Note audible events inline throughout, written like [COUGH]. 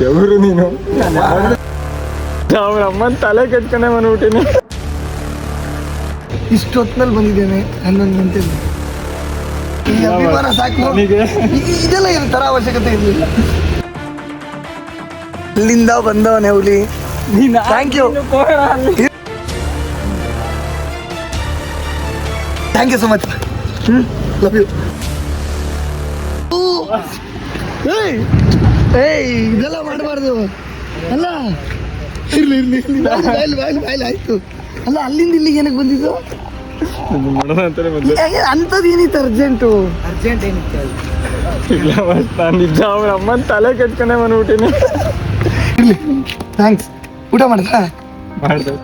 ದೇವರು ನೀನು. ಅವ್ರ ಅಮ್ಮನ ತಲೆ ಕೆಟ್ಕೊಂಡೆ ಬಂದ್ಬಿಟ್ಟಿನಿ ಇಷ್ಟೊತ್ತಿನಲ್ಲಿ ಬಂದಿದ್ದೇನೆ ಹನ್ನೊಂದು ಈ ಅಭಿಮಾನ ಸಾಕು. ನನಗೆ. ಇದೆಲ್ಲ ಏನು ಅವಶ್ಯಕತೆ ಇರಲಿಲ್ಲ. ಅಲ್ಲಿಂದ ಬಂದವನೇ ಹುಲಿ. ನೀನು thank you thank you so much hmm. Love you ಏಯ್. ಏಯ್ ಇದೆಲ್ಲ ಮಾಡಬಾರ್ದು. ಅಲ್ಲ? ಇರ್ಲಿ ಇರ್ಲಿ ಇರ್ಲಿ. ಬಾಯ್ಲಿ ಬಾಯ್ಲಿ ಬಾಯ್ಲಿ ಬಾಯ್ಲಿ ಆಯ್ತು. ಅಲ್ಲ ಅಲ್ಲಿಂದ ಇಲ್ಲಿಗೆ ಏನಕ್ಕೆ ಬಂದಿದ್ದು? ಅಂಥದ್ದು ಏನಿತ್ತು ಅರ್ಜೆಂಟು? ಅರ್ಜೆಂಟ್ ಏನಿತ್ತು ಇಲ್ಲ ನಾನ್ ನಿಜ ಅವ್ರ ಅಮ್ಮನ ತಲೆ ಕೆಟ್ಕೊಂಡೆ ಬಂದ್ಬಿಟ್ಟಿನಿ ಇರ್ಲಿ. ಥ್ಯಾಂಕ್ಸ್ ಊಟ ಮಾಡಿದ್ರಾ ಮಾಡ್ದೆ.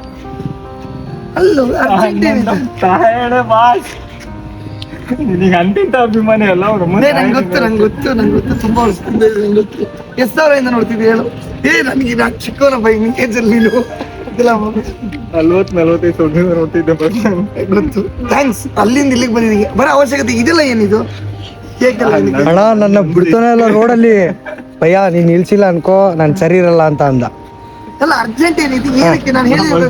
ಅಲ್ಲೋ ಅರ್ಜೆಂಟ್ ಏನಿತ್ತು? ಬಾಸ್ ನಿನಗೆ ಅಂತಿಂತ ಅಭಿಮಾನಿ ಅಲ್ಲ ಅವ್ರ? ಮುಂದೆ ನಂಗೆ ಗೊತ್ತು ನಂಗೆ ಗೊತ್ತು ನಂಗೆ ಗೊತ್ತು. ತುಂಬಾ ವರ್ಷದಿಂದ ಇದೆ, ನಂಗೆ ಗೊತ್ತು. ಎಷ್ಟು ಸಾವಿರದಿಂದ ನೋಡ್ತಿದ್ದೆ ಹೇಳು? ಏ ನನಗೆ ನಾನು ಚಿಕ್ಕವನಪ್ಪ ಬೈ ಕೇಜಲ್ಲಿ ನೀನು? ಇದೆಲ್ಲ ನಲ್ವತ್ ನಲ್ವತ್ತೈದು ಸಾವಿರದಿಂದ ನೋಡ್ತಿದ್ದೆ ಗೊತ್ತು. ಥ್ಯಾಂಕ್ಸ್ ಅಲ್ಲಿಂದ ಇಲ್ಲಿಗೆ ಬಂದಿದ್ದೀನಿ. ಬರೋ ಅವಶ್ಯಕತೆ ಇದೆಲ್ಲ ಏನಿದು? ಅಣ್ಣ ನನ್ನ ಬಿಡ್ತಾನೆ ಇಲ್ಲ ರೋಡಲ್ಲಿ. ಭಯ್ಯ ನೀನ್ ನಿಲ್ಸಿಲ್ಲ ಅನ್ಕೋ ನಾನು ಸರಿ ಇರಲ್ಲ ಅಂತ ಅಂದ. ಅಲ್ಲ ಅರ್ಜೆಂಟ್ ಏನಿದೆ? ಏನಕ್ಕೆ? ನಾನು ಹೇಳಿದ್ರೆ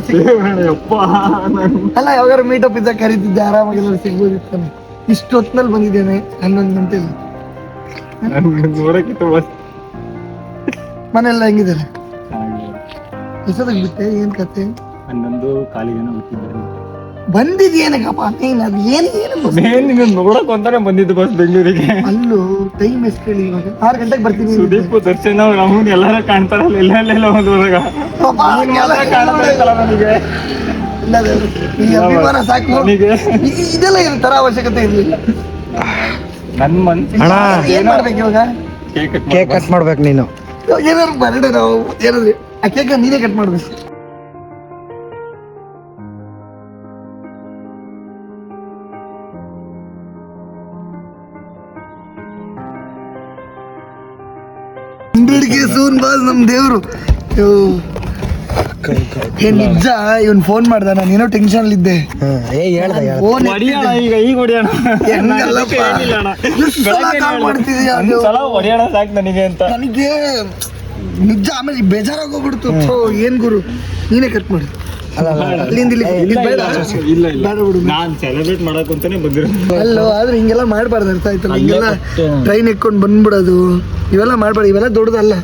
ಅಲ್ಲ ಯಾವಾಗಾರು ಮೀಟಪ್ ಇದ್ದಾಗ ಕರೀತಿದ್ದೆ ಆರಾಮಾಗಿ ಸಿಗ್ಬೋದಿತ್ತು ಇಷ್ಟು ಬಂದಿದ್ದೇನೆ ಹನ್ನೊಂದು ಗಂಟೆ. ನೋಡಕ್ಕಿಂತ ಬಸ್ ಮನೆಯೆಲ್ಲ ಹೆಂಗಿದ್ದಾರೆ ಎಷ್ಟೊತ್ತಿಗೆ ಬಿಟ್ಟೆ ಏನ್ ಕತೆ? ಹನ್ನೊಂದು ಕಾಲಿಗೆ ಬಿಟ್ಟಿದ್ದಾರೆ. ಬಂದಿದ್ಯೇನಕ್ಕಪ್ಪ ನೀನ್ ಅದು ಏನು ಏನು ನಿನ್ನ ನೋಡಕ್ ಅಂತಾನೆ ಬಂದಿದ್ದು ಬಸ್ ಬೆಂಗಳೂರಿಗೆ. ಅಲ್ಲೂ ಟೈಮ್ ಎಷ್ಟು ಹೇಳಿ ಇವಾಗ. ಆರು ಗಂಟೆಗೆ ಬರ್ತೀನಿ ಸುದೀಪ್ ದರ್ಶನ್ ಅವ್ರ ಎಲ್ಲರೂ ಎಲ್ಲಾರ ಕಾಣ್ತಾರಲ್ಲ ಎಲ್ಲ ಒಂದ್ ಊರಾಗ ಎಲ್ಲ ಮಾತ್ರ ಕಾಣ್ತಾ ಇತ್ತಲ್ಲ ನನಗೆ ಇಲ್ಲ ದೇವ್ರು. ಈ ಅಭಿಮಾನ ಸಾಕು. ನನಗೆ? ಇದೆಲ್ಲ ಏನು ತರ ಅವಶ್ಯಕತೆ ಇರ್ಲಿಲ್ಲ. ನನ್ ಮನ್ ಅಣ್ಣ ಏನ್ ಮಾಡ್ಬೇಕು ಇವಾಗ? ಕೇಕ್ ಕೇಕ್ ಕಟ್ ಮಾಡ್ಬೇಕು ನೀನು. ಇವಾಗ ಏನಾದ್ರು ಬರಡೆ ನಾವು ಏನಾದ್ರು ಆ ಕೇಕ್ ನೀನೇ ಕಟ್ ಮಾಡ್ಬೇಕು. ಹಂಡ್ರೆಡ್ಗೆ ಸೂನ್ ಬಾಸ್ ನಮ್ ದೇವ್ರು. ಏ ನಿಜ ಇವನ್ ಫೋನ್ ಮಾಡ್ದ ನಾನು ಏನೋ ಟೆನ್ಷನ್ ಅಲ್ಲಿ ಇದ್ದೆ. ಏ ಹೇಳ್ದ ಫೋನ್ ಹೊಡಿಯೋಣ ಈಗ ಈಗ ಹೊಡಿಯೋಣ. ಹೆಂಗಲ್ಲಪ್ಪ? ಮಾಡ್ತಿದೀಯ ಹೊಡಿಯೋಣ ಸಾಕು ನನಗೆ ಅಂತ. ನನಗೆ ನಿಜ ಆಮೇಲೆ ಬೇಜಾರಾಗೋಗ್ಬಿಡ್ತು ಏನ್ ಗುರು? ನೀನೇ ಕಟ್ ಮಾಡಿ. ಅಲ್ಲೋ ಆದ್ರೆ ಹಿಂಗೆಲ್ಲ ಮಾಡ್ಬಾರ್ದು ಅರ್ಥ ಆಯ್ತಲ್ಲ? ಹಿಂಗೆಲ್ಲ ಟ್ರೈನ್ ಎಕ್ಕೊಂಡು ಬಂದ್ಬಿಡೋದು. ಇವೆಲ್ಲ ಮಾಡ್ಬಾರ್ದು ಇವೆಲ್ಲ ದೊಡ್ಡದಲ್ಲ.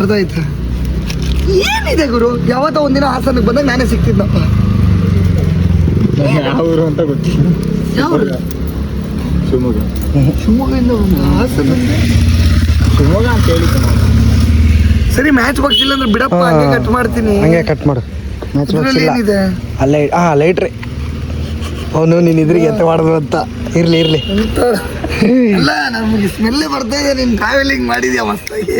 ಅರ್ಥ ಆಯ್ತಾ? ಏನಿದೆ ಗುರು? ಯಾವತ್ತೋ ಒಂದಿನ ಹಾಸನಕ್ಕೆ ಬಂದಾಗ ನಾನೇ ಸಿಕ್ತಿದ್ನಪ್ಪ. ಯಾವ ಊರು ಅಂತ ಗೊತ್ತಿಲ್ಲ. ಶಿವಮೊಗ್ಗ. ಶಿವಮೊಗ್ಗದಿಂದ ಬಂದ ಹಾಸನದಿಂದ ಶಿವಮೊಗ್ಗ ಅಂತ ಹೇಳಿದ್ದೆ ನಾನು. ಸರಿ ಮ್ಯಾಚ್ ಬಾಕ್ಸ್ ಅಂದ್ರೆ ಬಿಡಪ್ಪ ಹಂಗೆ ಕಟ್ ಮಾಡ್ತೀನಿ. ಹಂಗೆ ಕಟ್ ಮಾಡು. ಮ್ಯಾಚ್ ಬಾಕ್ಸ್ ಇಲ್ಲ. ಏನಿದೆ? ಅಲ್ಲ ಹಾ ಲೈಟ್ರಿ ಅವನು ನೀನು ಇದ್ರಿಗೆ ಎತ್ತ ಮಾಡಿದ್ರು ಅಂತ. ಇರ್ಲಿ ಇರ್ಲಿ. ಇಲ್ಲ ಅಲ್ಲ ನಮಗೆ ಸ್ಮೆಲ್ಲೇ ಬರ್ತಾ ಇದೆ ನಿನ್ ಟ್ರಾವೆಲಿಂಗ್ ಮಾಡಿದ್ಯಾ ಮಸ್ತಾಗಿ?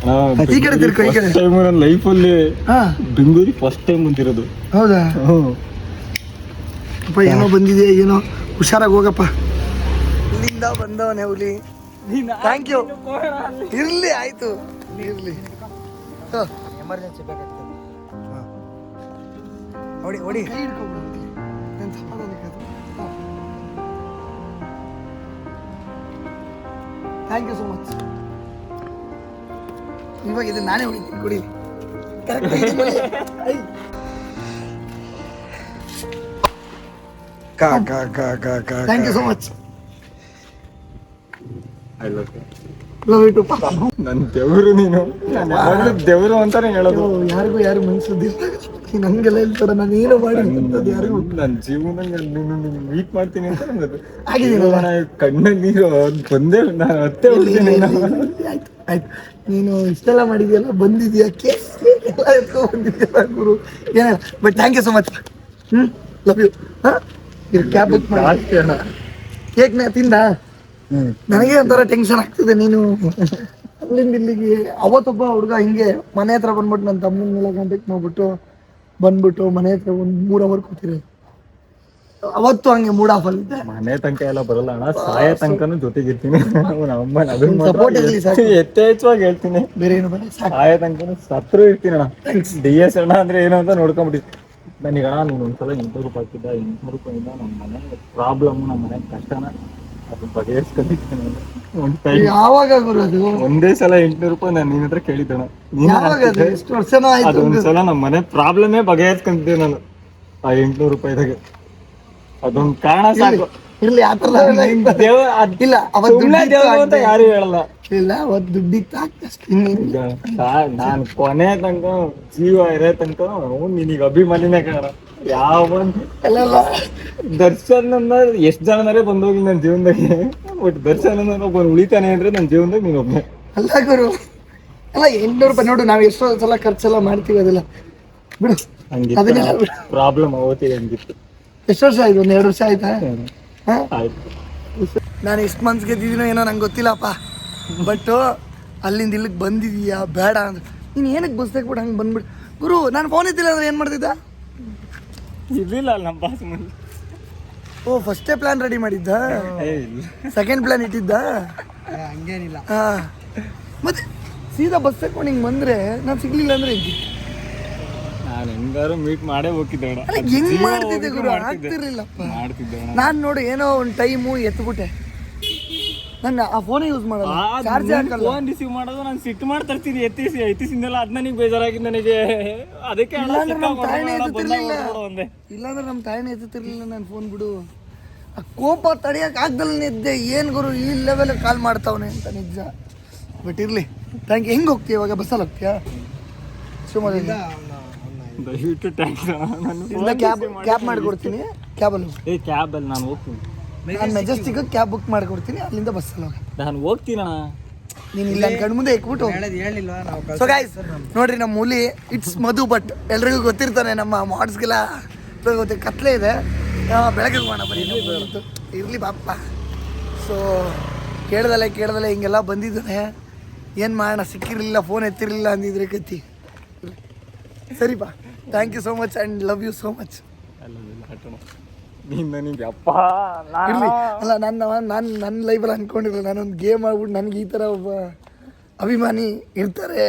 ಈ ಕಡೆ ತಿರ್ಕೊ, ಈ ಕಡೆ. ಟೈಮ್ ನನ್ನ ಲೈಫಲ್ಲಿ ಹಾ. ಬೆಂಗಳೂರಿಗೆ ಫಸ್ಟ್ ಟೈಮ್ ಬಂದಿರೋದು. ಹೌದಾ? ಅಪ್ಪ ಏನೋ ಬಂದಿದೆ ಏನೋ? ಹುಷಾರಾಗಿ ಹೋಗಪ್ಪ. ಇಲ್ಲಿಂದ ಬಂದವನೇ ಹುಲಿ. ಥ್ಯಾಂಕ್ ಯು ಇರಲಿ ಆಯಿತು. ಇರ್ಲಿ. ಎಮರ್ಜೆನ್ಸಿ ಬೇಕಾಗ್ತದೆ ನನ್ನ ಸಮಾಧಾನಕ್ಕೆ ಥ್ಯಾಂಕ್ ಯು ಸೊ ಮಚ್ ಇವಾಗ ಇದು ನಾನೇ ಹೊಡಿತೀನಿ. ಕುಡಿ [LAUGHS] ಕಾ ಕಾ ಕಾ ಕಾ ಕಾ thank you so much I love you love you too ನನ್ ದೇವರು ನೀನು. ದೇವರು ಅಂತಾನೆ ಹೇಳೋದು. ಯಾರಿಗೂ ಯಾರು ಮನ್ಸದಿಲ್ಲ ನಂಗೆಲ್ಲ ಹೇಳ್ತಾರ ನಾನು ಏನು ಮಾಡಿ ಅಂತದ್ದು ಯಾರಿಗೂ ನನ್ನ ಜೀವನ ಮೀಟ್ ಮಾಡ್ತೀನಿ ಅಂತ ನನ್ನದು ಆಗಿದೆಯಲ್ಲ? ಕಣ್ಣಲ್ಲಿ ನೀರು ಅದ್ ಬಂದೇ ನಾನು. ಅತ್ತೆ ಹೋಗ್ತೀನಿ ಆಯ್ತು ಆಯ್ತು. ನೀನು ಇಷ್ಟೆಲ್ಲ ಮಾಡಿದ್ಯಲ್ಲ ಬಂದಿದ್ಯಾ? ಕೇಸ್ ಎಲ್ಲ ಎತ್ಕೊ ಬಂದಿದ್ಯಲ್ಲ ಗುರು. ಏನ but thank you so much ಹ್ಞೂ ಲವ್ ಯು ಹಾಂ? ಕ್ಯಾಬ್ ಬುಕ್ ಮಾಡಿ. ಕೇಕ್ ನಾ ತಿಂದ? ನನಗೆ ಒಂಥರ ಟೆನ್ಷನ್ ಆಗ್ತಿದೆ ನೀನು. ಅಲ್ಲಿಂದ ಇಲ್ಲಿಗೆ ಅವತ್ತೊಬ್ಬ ಹುಡುಗ ಹಿಂಗೆ ಮನೆ ಹತ್ರ ಬಂದ್ಬಿಟ್ಟು ನನ್ನ ತಮ್ಮನೆಲ್ಲ ಕಾಂಟ್ಯಾಕ್ಟ್ ಮಾಡ್ಬಿಟ್ಟು ಬಂದ್ಬಿಟ್ಟು ಮನೆ ಹತ್ರ ಒಂದು ಮೂರ್ ಅವರ್ ಕೂತಿರೋದು. ಅವತ್ತು ಹಂಗೆ ಮೂಡ್ ಆಫ್ ಅಲ್ಲಿದ್ದೆ ಮನೆ ತನಕ ಎಲ್ಲ ಬರಲ್ಲ ಅಣ್ಣ. ಸಾಯ ತನಕನು ಜೊತೆಗಿರ್ತೀನಿ. ಅವ್ನ ಅಮ್ಮನ ಅದನ್ನ ಸಪೋರ್ಟ್ ಮಾತ್ರ support ಇರ್ಲಿ ಸಾಕು. ಯಥೇಚ್ಛವಾಗಿ ಹೇಳ್ತೀನಿ. ಬೇರೆ ಏನು ಬೇಡ ಸಾಕು. ಸಾಯ ತನಕನು ಸತ್ರು ಇರ್ತೀನಿ ಅಣ್ಣ. ಡಿ ಎಸ್ ಅಣ್ಣ ಅಂದ್ರೆ ಏನು ಅಂತ ನೋಡ್ಕೊಂಡ್ಬಿಟ್ಟಿ ನನಗೆ ಅಣ್ಣ ನೀನು ಒಂದ್ಸಲ ಎಂಟು ರೂಪಾಯಿ ಹಾಕಿದ್ದ. ಎಂಟು ರೂಪಾಯಿಂದ ನಮ್ಮ ಮನೆ ಪ್ರಾಬ್ಲಮ್ ನಮ್ಮ ಮನೆ ಕಷ್ಟನ ಅದು? ಬಗೆಹರಿಸ್ಕೊಂಡಿದ್ದೀನಿ ಒಂದ್ ಟೈಮ್ ಯಾವಾಗ ಬರೋದು ಒಂದೇ ಸಲ ಎಂಟ್ನೂರು ರೂಪಾಯಿ ನಾನು ನಿನ್ನ ಹತ್ರ ಕೇಳಿದ್ದಣ ಯಾವಾಗ ಅದು? ಎಷ್ಟು ವರ್ಷನೂ ಆಯ್ತು ಅದೊಂದ್ ಸಲ ನಮ್ಮ ಮನೆ ಪ್ರಾಬ್ಲಮೇ ಬಗೆಹರಿಸ್ಕೊಂತಿದ್ದೆ ನಾನು. ಆ ಎಂಟ್ನೂರು ರೂಪಾಯಿದಾಗ ಅದೊಂದ್ ಕಾರಣ ಸಾಕು. ಇರ್ಲಿ ಆ ಥರ ಎಲ್ಲ ನಿನ್ ದೇವ ಅದ್ ಇಲ್ಲ ಅವತ್ತು ಸುಮ್ನೆ ದೇವ್ರು ಅಂತ ಯಾರು ಹೇಳಲ್ಲ. ಇಲ್ಲ ಅವತ್ತು ದುಡ್ಡಿತ್ತು ಆಗ್ತಷ್ಟೇ ಈಗ ಸಾ- ನಾನ್ ಕೊನೆ ತನಕ ಜೀವ ಇರೋ ತನಕ ಅವ್ನು ನಿನಗೆ ಅಭಿಮಾನಿನೇ ಕಾಣ ಯಾವ ಅಲ್ಲ ದರ್ಶನ್ ಅನ್ನ ಎಷ್ಟ್ ಜನರೇ ಬಂದೋಗಿ ನನ್ನ ಜೀವನದಾಗೆ. ಬಟ್ ದರ್ಶನ್ ಅಂದ್ರೆ ಒಬ್ಬ ಉಳಿತಾನೆ ಅಂದ್ರೆ ನನ್ನ ಜೀವನದಾಗ ನೀನ್ ಒಬ್ಬನೇ ಅಲ್ಲ ಗುರು. ಅಲ್ಲ ಎಂಟ್ನೂರು ರೂಪಾಯಿ ನೋಡು ನಾವು ಎಷ್ಟೋ ಸಲ ಖರ್ಚೆಲ್ಲ ಮಾಡ್ತೀವಿ ಅದೆಲ್ಲ. ಬಿಡು. ಅದನ್ನೆಲ್ಲ ಬಿಡು. ಪ್ರಾಬ್ಲಮ್ ಆಗೋತಿದೆ ಹಂಗಿತ್ತು. ಎಷ್ಟು ವರ್ಷ ಆಯ್ತು? ಒಂದು ಎರಡು ವರ್ಷ ಆಯ್ತಾ? ಹಾ? ಆಯ್ತು. ನಾನು ಎಷ್ಟು ಮನ್ಸ್ ಗೆದ್ದಿದ್ದೀನೋ ಏನೋ ನಂಗೆ ಗೊತ್ತಿಲ್ಲಪ್ಪ. ಬಟ್ ಅಲ್ಲಿಂದ ಇಲ್ಲಿಗೆ ಬಂದಿದೀಯಾ? ಬೇಡ ಅಂದ್ರೆ ನೀನು ಏನಕ್ಕೆ ಬಸ್ ತೆಗ್ಬಿಟ್ಟು ಹಂಗೆ ಬಂದ್ಬಿಟ್ಟು ಗುರು ನಾನು ಫೋನ್ ಇದ್ದಿಲ್ಲ ಅಂದ್ರೆ ಏನು ಮಾಡ್ತಿದ್ದ? ಇರ್ಲಿಲ್ಲ ಅಲ್ಲ ನಮ್ಮ ಬಾಸ್ ಮುಂದೆ. ಓ ಫಸ್ಟೇ ಪ್ಲಾನ್ ರೆಡಿ ಮಾಡಿದ್ದ? ಏ ಇಲ್ಲ. ಸೆಕೆಂಡ್ ಪ್ಲಾನ್ ಇಟ್ಟಿದ್ದ? ಹಂಗೇನಿಲ್ಲ. ಹಾ. ಮತ್ತೆ ಸೀದಾ ಬಸ್ ತಗೊಂಡು ಹಿಂಗೆ ಬಂದ್ರೆ ನಾನು ಸಿಗ್ಲಿಲ್ಲ ಅಂದ್ರೆ ಹೆಂಗೆ? ನಾನು ಹೆಂಗಾರು ಮೀಟ್ ಮಾಡೇ ಹೋಗಿದ್ದೆ ಅಣ್ಣ. ಅಲ್ಲ ಹೆಂಗ್ ಜೀವ ಮಾಡ್ತಿದ್ದೆ ಹೋಗಿದ್ರು ಗುರು ಮಾಡ್ತಿದ್ದೆ. ಆಗ್ತಿರ್ಲಿಲ್ಲಪ್ಪ. ಮಾಡ್ತಿದ್ದೆ ಅಣ್ಣ. ನಾನು ನೋಡು ಏನೋ ಒಂದು ಟೈಮು ಎತ್ಬಿಟ್ಟೆ. ನಾನು ಆ ಫೋನೇ ಯೂಸ್ ಮಾಡಲ್ಲ. ಚಾರ್ಜ್ ಹಾಕಲ್ಲ. ಫೋನ್ ರಿಸೀವ್ ಮಾಡೋದು ನಾನು ಸಿಟ್ಟು ಮಾಡ್ತಾ ಇರ್ತೀನಿ ಎತ್ತಿಸಿ ಎತ್ತಿಸಿಂದೆಲ್ಲ ಅದ್ ನನಗೆ ಬೇಜಾರಾಗಿಂದ ನನಗೆ. ಅದಕ್ಕೆ ಇಲ್ಲಾಂದ್ರೆ ನಮ್ಮ ತಾಯಿನೇ ಒಂದೇ ಇಲ್ಲಾಂದ್ರೆ ನಮ್ಮ ತಾಯಿನೇ ಎತ್ತುತ್ತಿರ್ಲಿಲ್ಲ ನಾನು ಫೋನ್ ಬಿಡು. ಆ ಕೋಪ ತಡೆಯಕ್ಕೆ ಆಗ್ದಲ್ಲ ನಿದ್ದೆ. ಏನು ಗುರು ಈ ಲೆವೆಲ್ ಕಾಲ್ ಮಾಡ್ತಾವನೆ ಅಂತ ನಿಜ. ಬಟ್ ಇರಲಿ. ಥ್ಯಾಂಕ್ ಯು ಹೆಂಗೆ ಹೋಗ್ತೀಯ ಇವಾಗ? ಬಸ್ಸಲ್ಲಿ ಹೋಗ್ತೀಯಾ? ಶಿವಮೊಗ್ಗದಿಂದ ದಯವಿಟ್ಟು ಟ್ಯಾಂಕ್ಸ್ ನಾನು ಇಲ್ಲ ಕ್ಯಾಬ್ ಕ್ಯಾಬ್ ಮಾಡಿಕೊಡ್ತೀನಿ. ಕ್ಯಾಬಲ್ಲಿ ಏ ಕ್ಯಾಬಲ್ಲಿ ನಾನು ಹೋಗ್ತೀನಿ. ನಾನು ಮೆಜೆಸ್ಟಿಕ್ ಕ್ಯಾಬ್ ಬುಕ್ ಮಾಡ್ಕೊಡ್ತೀನಿ ಅಲ್ಲಿಂದ ಬಸ್ಸಲ್ಲಿ ಹೋಗಿ. ನಾನು ಹೋಗ್ತೀನಣ್ಣ. ನೀನು ಇಲ್ಲ ಕಣ್ಣು ಮುಂದೆ ಇಕ್ಬಿಟ್ಟು ಸೊ ಗಾಯ್ಸ್ ನೋಡ್ರಿ ನಮ್ಮ ಹುಲಿ ಇಟ್ಸ್ ಮಧು ಬಟ್ ಎಲ್ರಿಗೂ ಗೊತ್ತಿರ್ತಾನೆ ನಮ್ಮ ಮಾಡ್ಸ್ಗೆಲ್ಲ ಗೊತ್ತಿ ಕತ್ಲೆ ಇದೆ. ಬೆಳಗ್ಗೆ ಹೋಗೋಣ ಬರೀ ಇರಲಿ ಬಾಪ್ಪ. ಸೊ ಕೇಳ್ದಲೆ ಕೇಳ್ದಲೆ ಹಿಂಗೆಲ್ಲ ಬಂದಿದ್ದಾನೆ. ಏನು ಮಾಡೋಣ ಸಿಕ್ಕಿರಲಿಲ್ಲ ಫೋನ್ ಎತ್ತಿರಲಿಲ್ಲ ಅಂದಿದ್ರೆ ಕತ್ತಿ ಸರಿಪಾ? Thank you so much and love you so much ಅಲ್ಲ ಇಲ್ಲ ಹಟ್ಟಣ ನೀನ್ ನನಗೆ ಅಪ್ಪ ಇರಲಿ. ಅಲ್ಲ ನನ್ನ ನಾನು ನನ್ನ ಲೈಫಲ್ಲಿ ಅನ್ಕೊಂಡಿರಲಿಲ್ಲ. ನಾನೊಂದು ಗೇಮ್ ಆಗ್ಬಿಟ್ಟು ನನಗೆ ಈ ಥರ ಒಬ್ಬ ಅಭಿಮಾನಿ ಇರ್ತಾರೆ.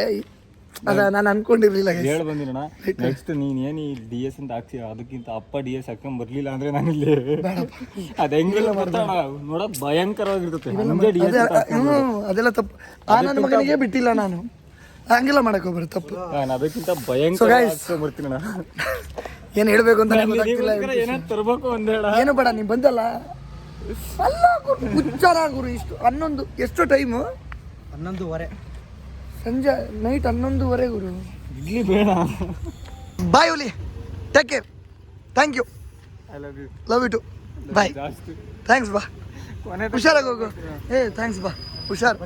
ಅದ ನಾನು ಅನ್ಕೊಂಡಿರ್ಲಿಲ್ಲ. ಹೇಳಿ ಬಂದಿರೋಣ. ನೆಕ್ಸ್ಟ್ ನೀನ್ ಏನು ಡಿ ಎಸ್ ಅಂತ ಹಾಕ್ಸಿ ಅದಕ್ಕಿಂತ ಅಪ್ಪ ಡಿ ಎಸ್ ಹಾಕೊಂಡ್ ಬರ್ಲಿಲ್ಲ ಅಂದ್ರೆ ನಾನು ಇಲ್ಲಿ ಅದ ಹೆಂಗಿಲ್ಲ ಬರ್ತಾಣ ನೋಡಕ್ ಭಯಂಕರವಾಗಿರ್ತದೆ ಹಂಗೆ ಡಿ ಎಸ್ ಅದೆಲ್ಲ ತಪ್ಪು. ಆ ನನ್ನ ಮಗನಿಗೆ ಬಿಟ್ಟಿಲ್ಲ ನಾನು. ಹಂಗೆಲ್ಲ ಮಾಡಕ್ ಹೋಗ್ಬಾರ್ದು ತಪ್ಪು. ನಾನು ಅದಕ್ಕಿಂತ ಭಯಂಕರ ಬರ್ತೀನಿ. [LAUGHS] ಏನು ಹೇಳ್ಬೇಕು ಅಂತ ಗೊತ್ತಾಗ್ತಿಲ್ಲ. ತರಬೇಕು ಒಂದೇಳ ಏನು ಬೇಡ ನೀನು ಬಂದಲ್ಲ. ಅಲ್ಲ ಗುರು ಹುಚ್ಚಾರ ಗುರು ಇಷ್ಟು ಹನ್ನೊಂದು ಎಷ್ಟು ಟೈಮು ಹನ್ನೊಂದುವರೆ. ಸಂಜೆ ನೈಟ್ ಹನ್ನೊಂದುವರೆ ಗುರು. ಇಲ್ಲಿ ಬೇಡ. ಬಾಯ್ ಹುಲಿ. Take care thank you I love you love you too bye thanks ಬಾ. ಹುಷಾರಾಗಿ ಹೋಗು. ಏ ಥ್ಯಾಂಕ್ಸ್ ಬಾ. ಹುಷಾರ್.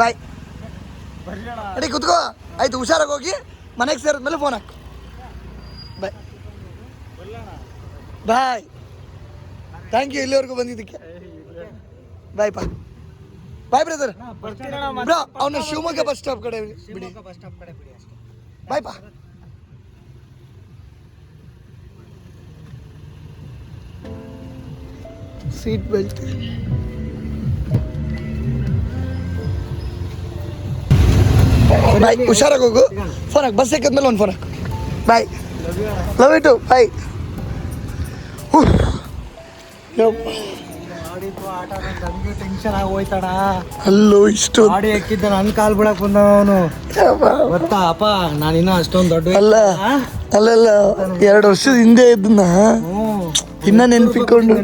ಬಾಯ್ ಅಡಿ ಕುತ್ಕೋ. ಆಯ್ತು ಹುಷಾರಾಗಿ ಹೋಗಿ. ಮನೆಗೆ ಸೇರಿದ್ಮೇಲೆ ಫೋನ್ ಹಾಕು. ಬಾಯ್ ಥ್ಯಾಂಕ್ ಯು ಇಲ್ಲಿವರೆಗೂ ಬಂದಿದ್ದಕ್ಕೆ ಬಾಯ್ ಪಾ ಬಾಯ್ ಬ್ರದರ್ ಬ್ರೋ ಅವನ ಶಿವಮೊಗ್ಗ ಬಸ್ ಸ್ಟಾಪ್ ಕಡೆ ಬಿಡಿ ಬಸ್ ಸ್ಟಾಪ್ ಕಡೆ ಬಿಡಿ ಅಷ್ಟೇ ಬಾಯ್ ಪಾ ಸೀಟ್ ಬೆಲ್ಟ್ ಬಾಯ್ ಹುಷಾರಾಗಿ ಹೋಗು ಫೋನ್ ಹಾಕು ಬಸ್ ಸಿಕ್ಕದ್ಮೇಲೆ ಒಂದು ಫೋನ್ ಹಾಕು ಬಾಯ್ ಲವ್ ಇಟು ಬಾಯ್ ಅಲ್ಲೋ ಇಷ್ಟು ಆಡಿ ಹಾಕಿದ್ದ ನನ್ ಕಾಲ್ ಬಿಡಕ್ ಬಂದ ಅವನು. ಗೊತ್ತಾ ಅಪ್ಪ ನಾನು ಇನ್ನೂ ಅಷ್ಟೊಂದು ದೊಡ್ಡ ಅಲ್ಲ ಅಲ್ಲಲ್ಲ ಎರಡು ವರ್ಷದ ಹಿಂದೆ ಇದನ್ನ ಇನ್ನ ನೆನ್ಪಿಕೊಂಡು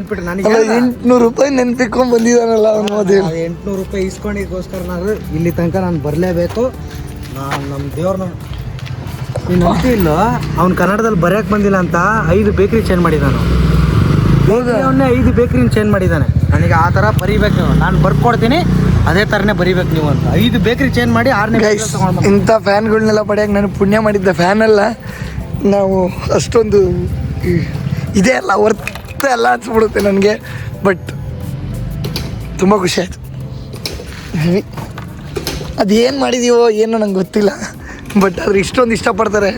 ಎಂಟ್ನೂರು ರೂಪಾಯಿ ನೆನ್ಪಿಕೊಂಡು ಬಂದಿದ್ದಾನಲ್ಲ ಅವನು ಅದೇ ಎಂಟ್ನೂರು ರೂಪಾಯಿ ಇಸ್ಕೊಂಡಿಗೋಸ್ಕರ ನಾನು ಇಲ್ಲಿ ತನಕ ನಾನು ಬರಲೇಬೇಕು. ನಾನು ನಮ್ಮ ದೇವ್ರನ್ನ ನೀನು ಹೋಗ್ತಿಲ್ಲ ಇಲ್ಲ? ಅವ್ನು ಕನ್ನಡದಲ್ಲಿ ಬರೆಯಕ್ಕೆ ಬಂದಿಲ್ಲ ಅಂತ ಐದು ಬೇಕ್ರಿ ಚೇಂಜ್ ಮಾಡಿದ್ದಾನು ಅವನ್ನೇ ಐದು ಬೇಕ್ರಿನ ಚೇಂಜ್ ಮಾಡಿದ್ದಾನೆ. ನನಗೆ ಆ ಥರ ಬರಿಬೇಕು ನೀವು. ನಾನು ಬರ್ಕೊಡ್ತೀನಿ ಅದೇ ಥರನೇ ಬರಿಬೇಕು ನೀವು ಅಂತ. ಐದು ಬೇಕ್ರಿ ಚೇಂಜ್ ಮಾಡಿ ಆರನೇ ಇಂಥ ಫ್ಯಾನ್ಗಳನ್ನೆಲ್ಲ ಪಡೆಯಕ್ಕೆ ನಾನು ಪುಣ್ಯ ಮಾಡಿದ್ದ ಫ್ಯಾನ್ ಅಲ್ಲ. ನಾವು ಅಷ್ಟೊಂದು ಇದೇ ಅಲ್ಲ ವರ್ತ್ ಎಲ್ಲ ಅನ್ಸ್ಬಿಡುತ್ತೆ ನನಗೆ. ಬಟ್ ತುಂಬ ಖುಷಿ ಆಯಿತು. ಅದೇನು ಮಾಡಿದೀವೋ ಏನೋ ನಂಗೆ ಗೊತ್ತಿಲ್ಲ. ಬಟ್ ಆದ್ರೆ ಇಷ್ಟೊಂದು ಇಷ್ಟಪಡ್ತಾರೆ.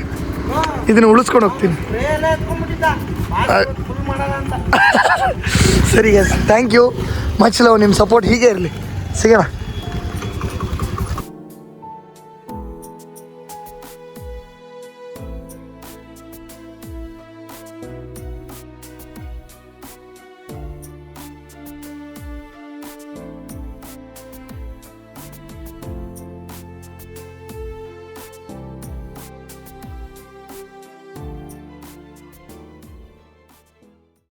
ಇದನ್ನು ಉಳಿಸ್ಕೊಂಡು ಹೋಗ್ತೀನಿ. ಸರಿ yes thank you much love ನಿಮ್ಮ ಸಪೋರ್ಟ್ ಹೀಗೆ ಇರಲಿ. ಸಿಗೋಣ.